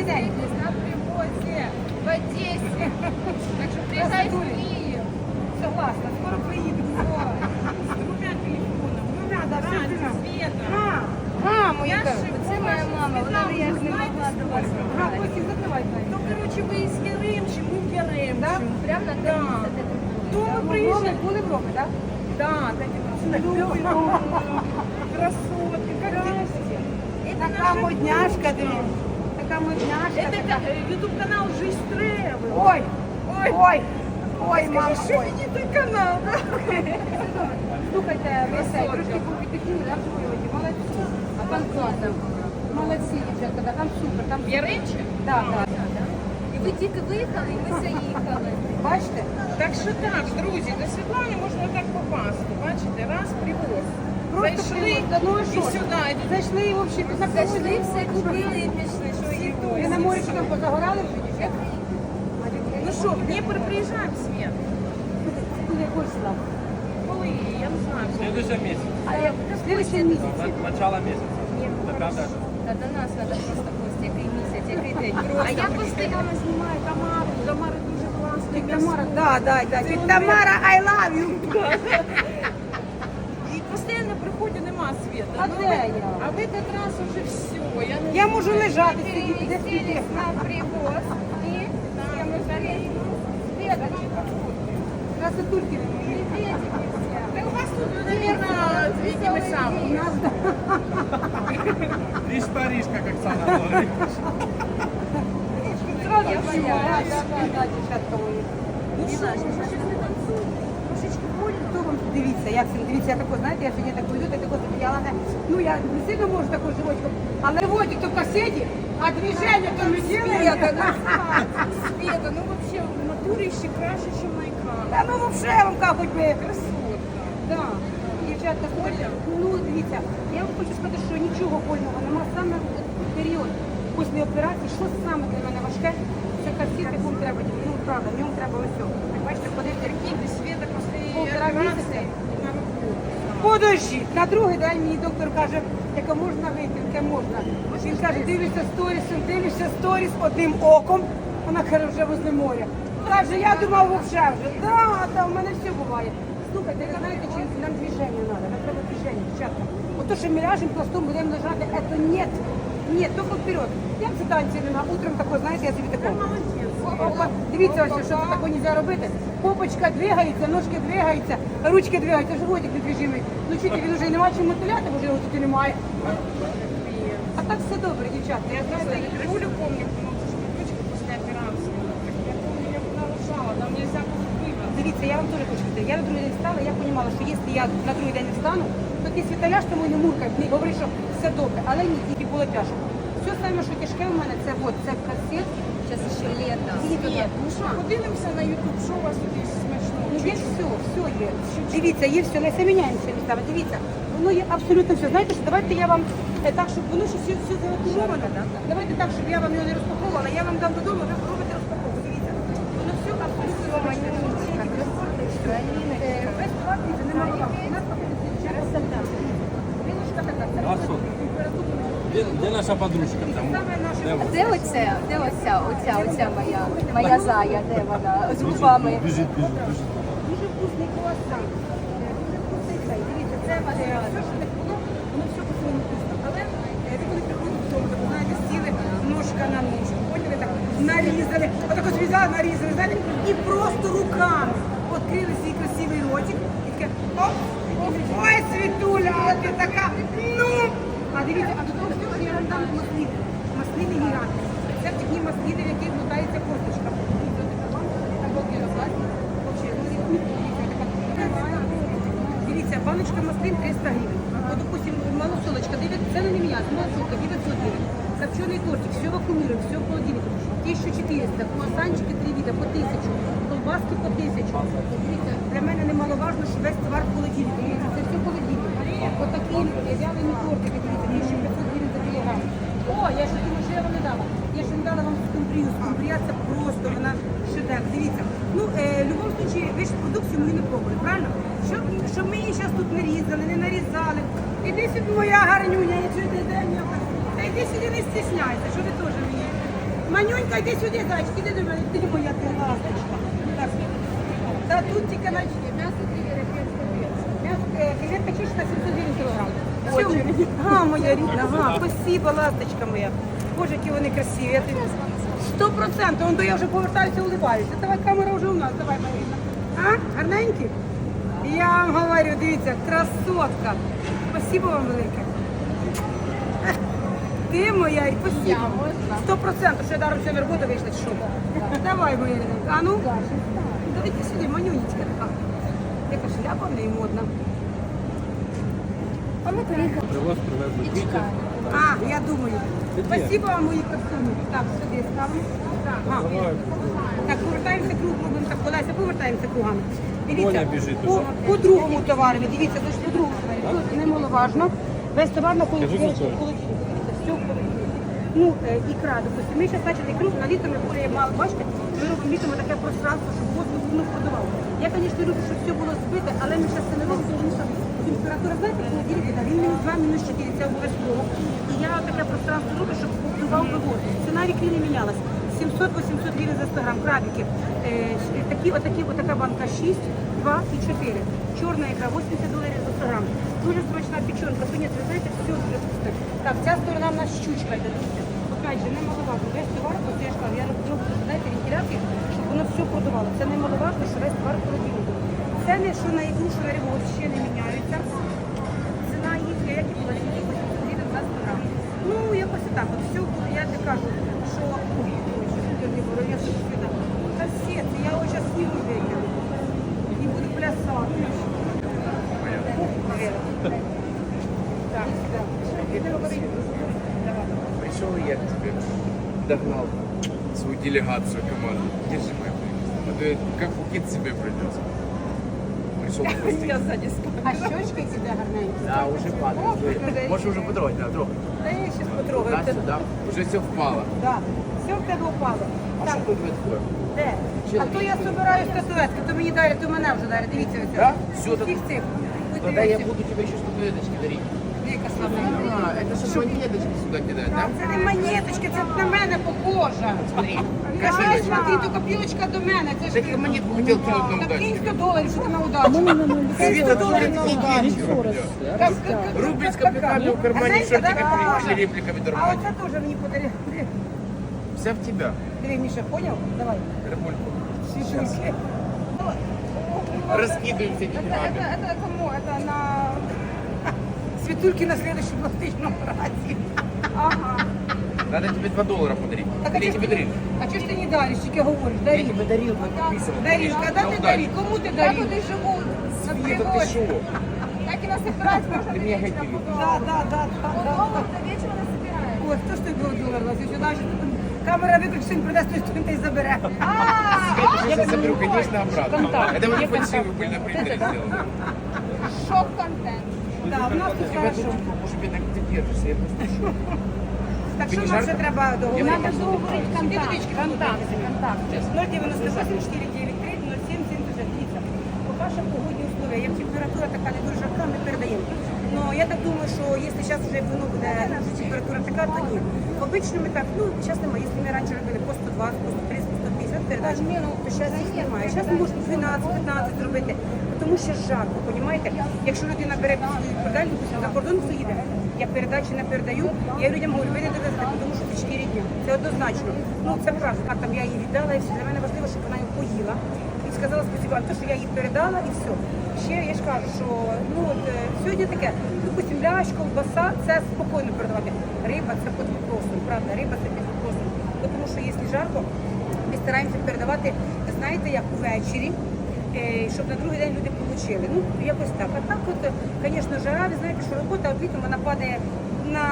день. на привозе в Одессе. Так что приезжай в Киев. Согласна, скоро приїду. З двома телефонами. Ну, надо, Света. А, моя Це моя мама, вона ніяк не могла до вас А, добратися. закривай двері. Ну, короче, ви із Яремчі, ми в Яремчі. Прямо на Да. границе, де ти То ми приїжджали. були в Ромі, так? Да, такі красотки, красотки. Така модняшка, дивись. Така модняшка. Это така. ютуб канал Жизнь Тревел. Ой, ой, ой, мама, Скажи, що ой. мені той канал? да? Слухайте, цей, трошки так, в Ужгороді, молодці. А там класно. Молодці, дівчатка, да, там супер, там супер. Яремчі? Так, так. І ви тільки виїхали, і ми заїхали. Бачите? Так що так, друзі, до Світлани можна так попасти. Бачите, раз привоз. Просто Зайшли привоз, ну і і що? сюди. Зайшли і взагалі Зайшли, все купили і пішли, що Ви на морі там позагорали? Ну що, в Дніпро приїжджаємо, Свет? Куди якось сюди? Коли? Я не знаю. коли. Следующий месяц. А як Слідуючий місяць. На- Начало месяца. До пятое. Та до нас треба просто Костя, який місяць, який день. А я постійно знімаю Тамару. Тамара дуже класна. Тамара, да, да, да. Тамара, I love you. І постійно приходю, нема світу. А де я? А в этот раз уже все. Я, не Я можу лежати, сидіти, де Переместились сидіти. на привоз і всем жарей. Красотульки ви мої. Да у вас тут, наверное, видимо, сам. У нас, да. Лишь Парижка, как Саня говорит. Зразу всю. Да, да, да, да, дівчатка мої. Ну що, ви щось не танцюєте? Трошечки болі. Хто вам дивіться, як це дивіться, я тако, знаєте, я сьогодні так йду, так тако стояла, не, ну я не сильно можу таку животиком, але животик то в касеті, а движення то делаем. ну, Света, ну вообще в натурі ще краще, ніж екрані. Та ну вообще я вам кажу, хоч би. Красотка. Да. Дівчатка, ну дивіться, я вам хочу сказати, що нічого больного нема. Саме період після операції, що саме для мене важке, це касет, якому треба, ну правда, в ньому треба ось. Бачите, ходити Прикиньте, Света після Полтора місяця. Подожди, на другий день мені доктор каже, яке можна вийти, яке можна. Він каже, дивишся сторіс, дивишся сторіс одним оком, вона каже, вже возле моря. Каже, я думав вовше вже. Да, да, у мене все буває. Слухайте, ви знаєте, чим нам движення треба, нам треба движення, дівчатка. Ото, що ми ляжемо пластом, будемо лежати, це ні. Ні, тільки вперед. Як це танці нема? Утром тако, знаєте, я собі такого. Опа, Дивіться, ось, що такого не можна робити. Попочка двигається, ножки двигаються, ручки двигаються, животик недвіжимий. Ну чуєте, він вже нема чим мотиляти, бо його тут і немає. А так все добре, дівчатка. Я знаю, Юлю помню, дочка после операции. Я помню, я куда лежала, там нельзя было выбрать. Дивіться, я вам теж хочу сказати. Я на другий день встала, я розуміла, що якщо я на другий день не встану, то ти світаляш тому не муркай, не говори, що все добре. Але ні, тільки було тяжко. Все саме, що тяжке в мене, це от, це касет. Зараз ще літо. Нет, ну подивимося на YouTube, що у вас тут є смачного? Ну, є все, все є. Дивіться, є все, Леся міняємося містами. Дивіться, воно є абсолютно все. Знаєте, що давайте я вам е, так, щоб воно ще все, все завакумоване. Давайте так, щоб я вам його не розпаковувала. Я вам дам додому, ви робите розпаковку. Дивіться, воно все абсолютно смачне. Е, Весь пластик немає. У нас через Вилочка така, це А що? Где, где наша подружка там? Де вона? Де оце? Де оця, оця, оця моя, моя зая, де вона? З губами. Бежит, бежит, бежит. Дуже вкусний круасан. Е, Дуже вкусний цей. Дивіться, це е, все, що не було, воно все по-своєму вкусно. Але е, ви коли приходите додому, то знаєте, сіли ножка на ножку, поняли, так нарізали, отако зв'язали, нарізали, знаєте, і просто руками відкрили свій красивий ротик, і таке, оп, ой, Світуля, а ти така, а дивіться, а до того всього я вам дам маслини, маслини гіганти. Це в такі маслини, в яких мотається косточка. Дивіться, ну, баночка маслин 300 гривень. Вот, допустим, малосолочка, 9, це не м'ясо, малосолка 900 гривень. Копченый тортик, все вакуумируем, все в холодильнике. 1400, круассанчики 3 вида по 1000, колбаски по 1000. Дивіться, для мене немаловажно, що весь товар в холодильнику. Це все Отакі вялені тортики, дивіться, 1500 гривень за кілограм. О, я ще думаю, що я вам не дала. Я ще не дала вам скумбрію. Скумбрія це просто, вона шедевр. Дивіться. Ну, е, в будь-якому випадку, ви ж продукцію мою не пробували, правильно? Щоб, щоб ми її зараз тут не різали, не нарізали. Іди сюди, моя гарнюня, і сюди, де м'яка. Та йди сюди, не стісняйся, що ти теж мені. Манюнька, йди сюди, зайчик, іди до мене, ти моя ти ласточка. Та тут тільки начни. Мясо три европейского перца. М'ясо, е, Креветка чищена 700 гривень кілограм. Все, а, моя рідна, ага, спасибо, ласточка моя. Боже, які вони красиві. Я тобі... Сто процентів, он то я вже повертаюся, улибаюся. Давай, камера вже у нас, давай, моя рідна. А, гарненькі? Я вам говорю, дивіться, красотка. Спасибо вам велике. Ти моя, і спасибо. Сто процентів, що я даром сьогодні на роботу вийшла, чи що? Давай, моя рідна. А ну? Давайте сюди, манюнечка така. Яка шляпа в неї модна. А мы приехали. Привоз привезли квіти. А, я думаю. Спасибо вам, мої красуні. Так, сюди ставимо. А, так, повертаємося круг, робимо так, Олеся, повертаємося кругами. Оля біжить по, уже. по другому товарові, дивіться, це ж по другому товарі. Тут немаловажно. Весь товар на Кажи за холодильнику. Все. Ну, е, ікра, допустим, ми зараз почали ікру, на літо ми более мало, бачите, ми робимо літом таке пространство, щоб воздух ну, продавав. Я, звісно, люблю, щоб все було збите, але ми зараз це не робимо, тому що температура, знаєте, холодильнику, да, він мінус 2, мінус 4, це обов'язково. І я таке пространство роблю, щоб би воздух. Ціна в ікрі не мінялась. 700-800 гривень за 100 грам, крабики. Е, такі, отакі, отака банка 6, 2 і 4. Чорна ікра 80 доларів за 100 грам. Дуже смачна печенка. Тунець, ви знаєте, все дуже вкусне. Так, ця сторона в нас щучка йде. дивіться. Опять же, немаловажно. Весь товар, от я ж кажу, я роблю, знаєте, вентиляцію, щоб воно все продавало. Це немаловажно, що весь товар продає. Це не що на ікру, що на не міняються. Ціна їхня, як і була, тільки 800 гривень за 100 грам. Ну, якось так. От все буде, я не кажу, що ой, тут не було, я щось сюди. Кассети, я ось зараз снігу викину. І буду плясати. Говори. Я тебе, догнал свою делегацию команды. Держи мою. А то я как себе придется. Пришел Я ззаді скажу. А щочки тебе гарненькі? Да, уже падает. Уже- Можешь уже потрогать, да, трогай. Та я щас потрогаю. Да, сюда. Уже все впало. Да. Все в тебе впало. А Так, что тут такое? де? А то я собираю статуетки, то мені дарять, то мене вже дарять. Дивіться ось. Да? Всё, Всіх так- цих. Ось Тогда я дивіться. буду тебе еще статуэточки дарить. Віка славна. А, это же монеточки сюда кидать, да? Це не монеточки, це на мене похоже. Смотри, Кажи, красиво. смотри, тільки пілочка до мене. Це ж Так я монетку хотел кинуть на Так кинь удачу. 100 доларів, що ти на удачу. Света, долларов долларов на не удачу. Как- как- как- Рубль с как- как- копейками в кармане, Знаєте, шортики да? прикрыли репликами А дорвать. оце теж мені подарили. Вся в тебя. Диви, Міша, поняв? Давай. Рыбульку. Світульки. Раскидываемся Это, деньгами. это, это кому? Это на Світульки на следующем пластичном празднике. Ага. Надо тебе 2 доллара подарить. Так, а Или я чё тебе ж ти- дарил. А чого ж ти не дариш, тільки говориш? Я Дари. тебе дарил, но подписывал. Дариш, конечно, когда на ти удачу. дариш? Кому ти Так дариш? вот и живут. На Света, ты привозе. чего? Так и нас собирать можно Ты до меня вечера хайпили. по Да, доллару. да, да, да, По да. доллару до вечера нас собираем. Ось, хто ж той був долар? Лазі, сюди ж камера виключена, придасть, хтось тут і забере. Я сейчас заберу, конечно, обратно. Контакт. Это Є вот фальшивый контакт. были на принтере Это да? сделаны. Шок-контент. Да, у нас тут Тебя хорошо. тут, может быть, так ты держишься, я просто в шоке. Так що нам ще треба договорити? Надо договорити контакт. Контакт. Контакт. 098 493 07 70. Дивіться, поки що погодні условия. Як температура така не дуже жарка, ми передаємо. Но я так думаю, що якщо зараз вже воно буде температура така, то ні. Обично ми так, ну зараз немає. Якщо ми раніше робили по 120, по 130, по 150 передач, то зараз їх немає. Зараз ми можемо 12-15 зробити, тому що жарко, розумієте? Якщо людина бере допустим, за кордон поїде, я передачі не передаю, я людям говорю, ви не довезете, тому що це 4 дні. Це однозначно. Ну це правда, а там я її віддала, і все. Для мене важливо, щоб вона його поїла. І сказала спасибо, то, що я їй передала, і все. Ще я ж кажу, що ну от е, сьогодні таке, допустим, лящ, ковбаса, це спокійно передавати. Риба це під вопросом, правда, риба це під вопросом. Тому що якщо жарко, ми стараємося передавати, знаєте, як увечері, щоб на другий день люди отримали. Ну, якось так. А так, от, звісно, жара, ви знаєте, що робота літом вона падає на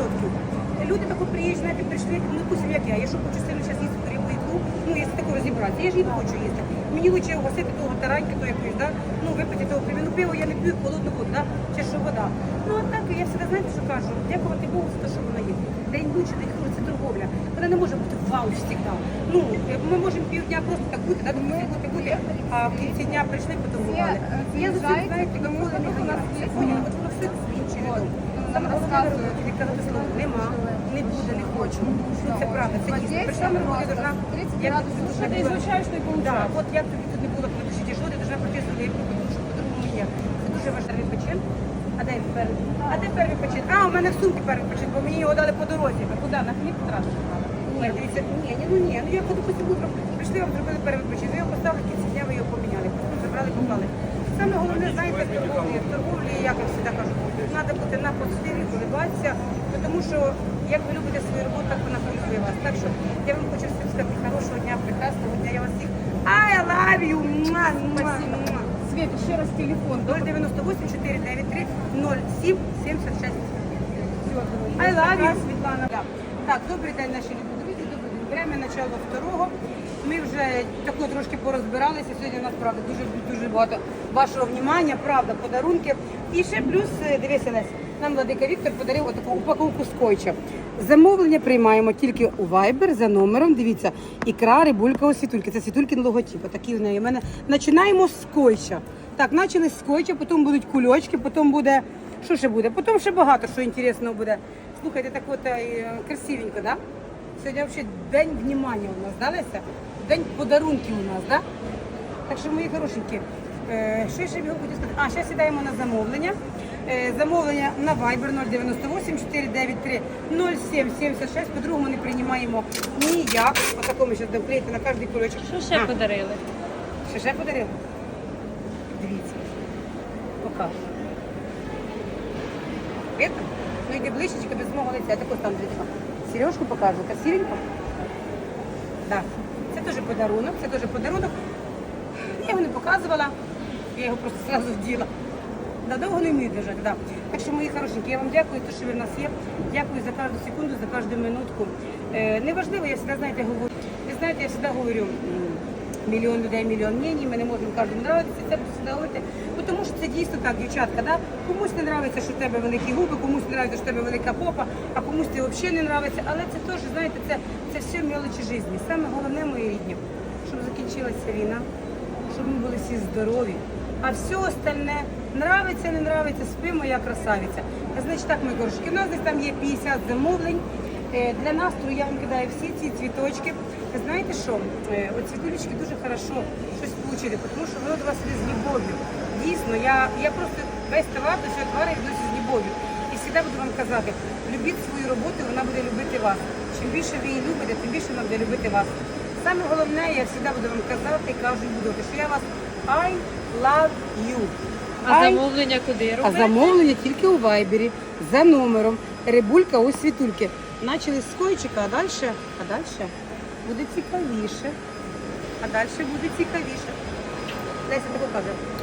60-70%. Люди тако приїжджають, знаєте, прийшли, ну допустим, як я, я що хочу сильно зараз їсти рибу ікру, ну, якщо тако розібратися, я ж її хочу їсти. Мені лучше угостити того тараньки, то якось, да? ну, випити того кривину пиво, я не п'ю холодну воду, да? чи що вода. Ну, а так, я завжди, знаєте, що кажу, дякувати Богу за те, що вона є. День ночі, день хлопці, торговля. Вона не може бути лаунж всегда. Ну, э, мы можем півдня просто так бути, да, ми бути бути, а в кінці дня прийшли, потурбували. Я за це знаєте, ніколи не ганяюся. От воно все закінчує. Нам розказують, Віктора Веселова, нема, не буде, не хочу. Ну, це правда, це дійсно. Прийшла ми були, должна... Я тобі тут не получається. От я тобі тут не було коли ти що ти должна прийти з тому що по-другому є. Це дуже важливий печен. А де він перший? А де перший? А, у мене в сумці перший печен, бо мені його дали по дорозі. А куди? На хліб тратиш? 30 Ні, ні, ну ні, ну я буду потім. утром, прийшли, вам зробили перевиборчі, ви його поставили кінці дня, ви його поміняли, потім забрали, поклали. Саме головне, знаєте, в торгові. в торговлі, як я завжди кажу, треба бути на позитиві, коливатися, тому що як ви любите свою роботу, так вона полюбує вас. Так що я вам хочу всім сказати хорошого дня, прекрасного дня. Я вас всіх I love you! Муа, муа, муа. Света, ще раз телефон. 098 493 0776. 76. I love you. Світлана. Так, добрий день, наші люди. Время начало второго. Ми вже тако трошки порозбиралися. Сьогодні у нас правда дуже дуже багато вашого внимання, правда, подарунки. І ще плюс, е, дивися, Лесь, нам Владика Віктор подарив отаку упаковку скотча. Замовлення приймаємо тільки у Viber за номером. Дивіться, ікра, рибулька, ось світульки. Це світулькин логотип. Такий в неї. У мене починаємо з скотча. Так, почали з скотча, потім будуть кульочки, потім буде. Що ще буде? Потім ще багато що інтересного буде. Слухайте, так от е, красивенько, да? Сьогодні взагалі день внимання у нас, да, Леся? День подарунків у нас, да? Так що, мої хорошенькі, е, що я ще бігу хочу сказати? А, зараз сідаємо на замовлення. Е, замовлення на Viber 098 493 0776. По-другому не приймаємо ніяк. Отакому ще вклеїти на кожний кульочок. Що ще А, подарили? Що ще подарили? Дивіться. Покажу. Видно? Ну йди ближче, без мого лиця. Я таку стану дивіться. Сережку покажу. Красивенько? Да. Це теж подарунок, це теж подарунок. Я його не показувала, я його просто зразу вділа. Да, довго не вмію держати, да. Так що, мої хорошенькі, я вам дякую, те, що ви в нас є. Дякую за кожну секунду, за кожну минутку. Е, неважливо, я завжди, знаєте, говорю. Ви знаєте, я завжди говорю, мільйон людей, мільйон мнень, ми не можемо кожному нравитися, це завжди говорити. Тому що це дійсно так, дівчатка, да? комусь не нравиться, що в тебе великі губи, комусь не нравиться, що в тебе велика попа, а комусь ти взагалі не нравиться. Але це теж, знаєте, це, це все мелочі житті. Саме головне, мої рідні, щоб закінчилася війна, щоб ми були всі здорові. А все остальне нравиться, не нравиться, спи, моя красавиця. Значить так, мої горошки, у нас десь там є 50 замовлень. Е, Для настрою я вам кидаю всі ці цвіточки. Ви знаєте що? Е, От дуже хорошо щось отримати, тому що воно до вас іде з любов'ю. Дійсно, я, я просто весь товар до цього товару відносить з любов'ю. І завжди буду вам казати, любіть свою роботу, вона буде любити вас. Чим більше ви її любите, тим більше вона буде любити вас. Саме головне, я завжди буду вам казати і кажу і буду, що я вас I love you. А замовлення куди робити? а замовлення тільки у Вайбері за номером Рибулька ось світульки. Начали з койчика, а далі, а далі буде цікавіше. А далі буде цікавіше. Леся, ти покажи.